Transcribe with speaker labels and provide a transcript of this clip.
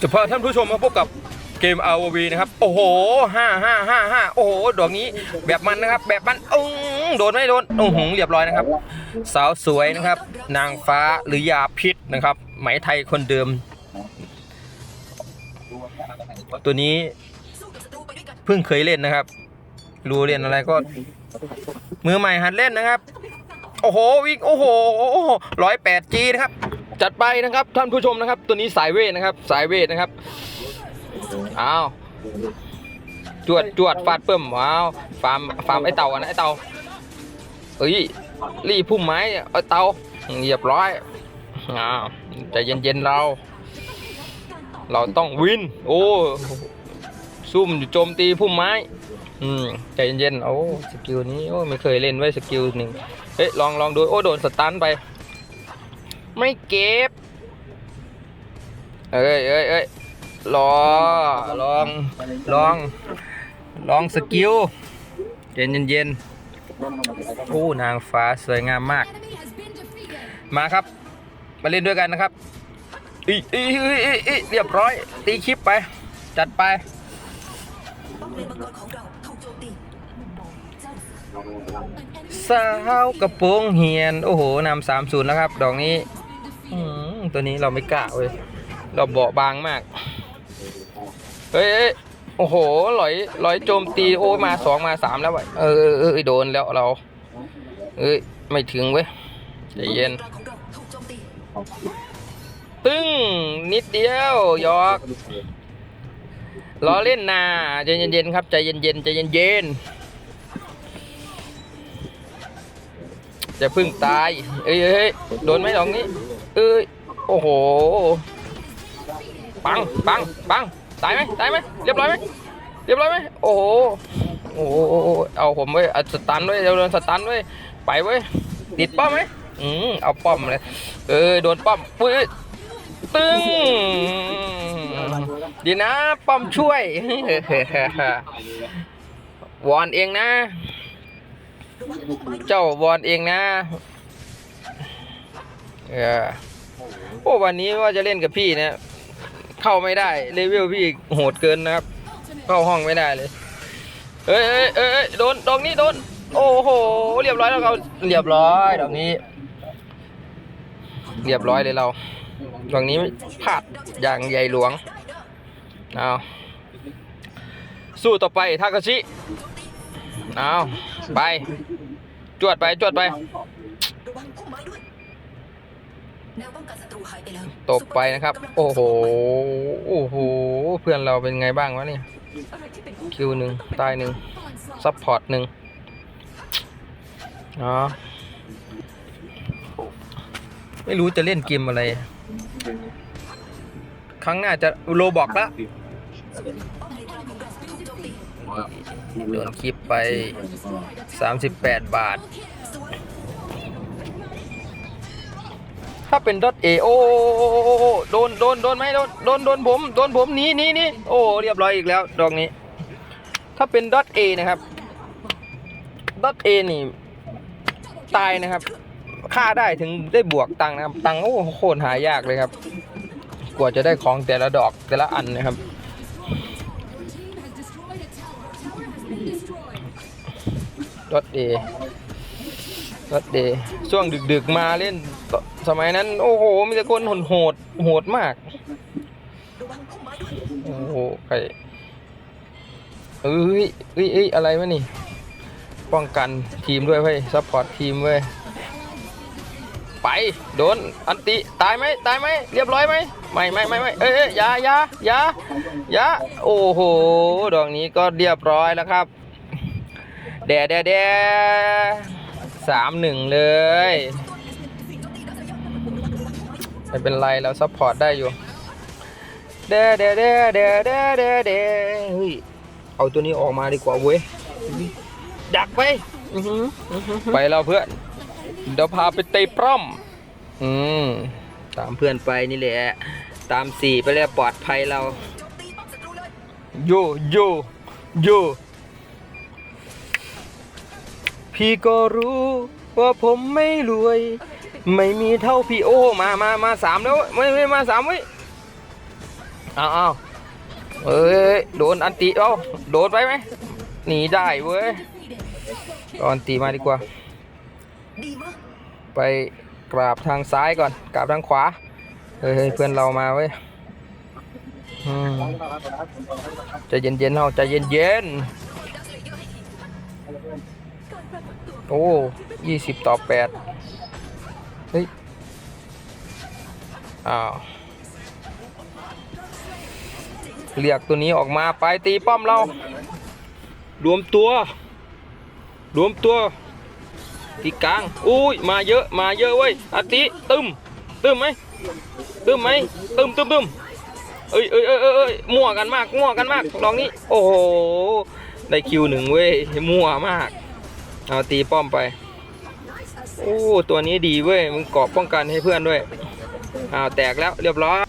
Speaker 1: จะพาท่านผู้ชมมาพบกับเกม ROV นะครับ โอ้โหห้าห้าห้าห้าโอ้โห ดอกนี้แบบมันนะครับ แบบมันอื้อโดนไม่โดนอื้อหือเรียบร้อยนะครับ สาวสวยนะครับ นางฟ้าหรือยาพิษนะครับ ไหมไทยคนเดิม ตัวนี้เพิ่งเคยเล่นนะครับ รู้เล่นอะไรก็ มือใหม่หัดเล่นนะครับ โอ้โหวิ่งโอ้โหร้อยแปดจีนะครับ จัดไปนะครับท่านผู้ชมนะครับ ตัวนี้สายเวทนะครับ สายเวทนะครับอ้าวจวดจวดฟาดเปิ่มว้าวฟาร์มฟาร์มไอเต่าอะนะไอเต่าเอ้ยรีพุ่มไม้ไอเต่าเรียบร้อยอ้าวใจเย็นๆเรา เราต้องวินโอ้ซุ่มโจมตีพุ่มไม้อืมใจเย็นๆโอ้สกิลนี้โอ้ไม่เคยเล่นไว้สกิลหนึ่งเฮ้ยลองลองดูโอ้โดนสตันไป ไม่เก็บ เอ้ยเอ้ยเอ้ยรอลอง ลอง ลองสกิลเย็นเย็นๆโอ้นางฟ้าสวยงามมาก มาครับ มาเล่นด้วยกันนะครับอีอีอีอีอีเรียบร้อย ตีคลิปไป จัดไปสาวกระโปรงเหียน โอ้โหนำสามศูนย์แล้วครับ ดอกนี้ ตัวนี้เราไม่กล้าเว้ย เราเบาบางมาก เฮ้ยโอ้โหลอยลอยโจมตีโอ้มาสองมาสามแล้วเว้ยเออเออเออโดนแล้วเรา เอ้ยไม่ถึงเว้ยใจเย็น ตึ้งนิดเดียวยอกล้อเล่นนาใจเย็นๆครับใจเย็นๆใจเย็นๆจะพึ่งตาย เอ้ยเอ้ยโดนไหมดอกนี้ เอ้ยโอ้โหปังปังปังตายไหมตายไหมเรียบร้อยไหมเรียบร้อยไหมโอ้โหโอ้โหเอาผมไว้เอาสตันไว้เดี๋ยวโดนสตันไว้ไปไว้ติดป้อมไหมอืมเอาป้อมเลยเออโดนป้อมปุ้ยตึ้งดีนะป้อมช่วยวอนเองนะ เจ้าวอนเองนะ เออโอ้วันนี้ว่าจะเล่นกับพี่นะ เข้าไม่ได้เลเวลพี่โหดเกินนะครับ เข้าห้องไม่ได้เลยเอ้ยเอ้ยเอ้ยเอ้ยโดนดอกนี้โดน โอ้โห เรียบร้อยแล้วเราเรียบร้อยดอกนี้ เรียบร้อยเลยเราดอกนี้พลาดอย่างใหญ่หลวงเอาสู้ต่อไปทากาชิเอาไป จวดไปจวดไป ตบไปนะครับ โอ้โห โอ้โห เพื่อนเราเป็นไงบ้างวะเนี่ย คิวหนึ่งตายหนึ่งซัพพอร์ตหนึ่งอ๋อไม่รู้จะเล่นเกมอะไร ครั้งหน้าจะโลบอกละโดนคลิปไป 38 บาท ถ้าเป็นดอทเอโอโดนโดนโดนไหมโดนโดนโดนผมโดนผมหนีหนีหนีโอ้เรียบร้อยอีกแล้วดอกนี้ ถ้าเป็นดอทเอนะครับดอทเอนี่ตายนะครับฆ่าได้ถึงได้บวกตังค์นะครับ ตังค์โอ้โคตรหายากเลยครับ กว่าจะได้ของแต่ละดอกแต่ละอันนะครับดอทเอดอทเอช่วงดึกๆมาเล่น สมัยนั้น โอ้โห มีแต่คนโหดโหดมาก โอ้โหใครเอ้ยเอ้ยเอ้ยอะไรวะนี่ ป้องกันทีมด้วยเว้ยซัพพอร์ตทีมเว้ย ไป โดน อันติ ตายไหมตายไหม เรียบร้อยไหม ไม่ไม่ไม่ไม่เอ้ยอยอยาอยาอยาอยาโอ้โห ดอกนี้ก็เรียบร้อยแล้วครับ แดดแดดแดสามหนึ่งเลย ไม่เป็นไรเราซัพพอร์ตได้อยู่เดเดเดเดเดเดเดเฮ้ยเอาตัวนี้ออกมาดีกว่าเว้ยดักไปอื้อหือไปแล้วเพื่อนเดี๋ยวพาไปเตะปล้อม อืมตามเพื่อนไปนี่แหละตามสี่ไปแล้วปลอดภัยเราโยโยโยพี่ก็รู้ว่าผมไม่รวย ไม่มีเท่าพี่โอมามามาสามแล้วไม่ไม่มาสามเว้เอาเอาเอ้ยโดนอันติเอ้าโดนไปไหมหนีได้เว้ยเอาอันติมาดีกว่า ไปกราบทางซ้ายก่อนกราบทางขวาเฮ้ยเพื่อนเรามาเว้ยใจเย็นๆเฮาใจเย็นๆโอ้ยี่สิบต่อแปด เฮ้ย อ้าว เรียกตัวนี้ออกมาไปตีป้อมเรา รวมตัว รวมตัวที่กลาง อุ้ย มาเยอะ มาเยอะเว้ยอาติตึมตึมไหมตึมไหมตึมตึมตึมเอ้ยเอ้ยเอ้ยเอ้ยเอ้ยมั่วกันมาก มั่วกันมาก ลองนี้ โอ้โห ได้คิวหนึ่งเว้ย มั่วมาก เอาตีป้อมไป โอ้ตัวนี้ดีเว้ยมึงเกาะป้องกันให้เพื่อนด้วยอ้าวแตกแล้วเรียบร้อย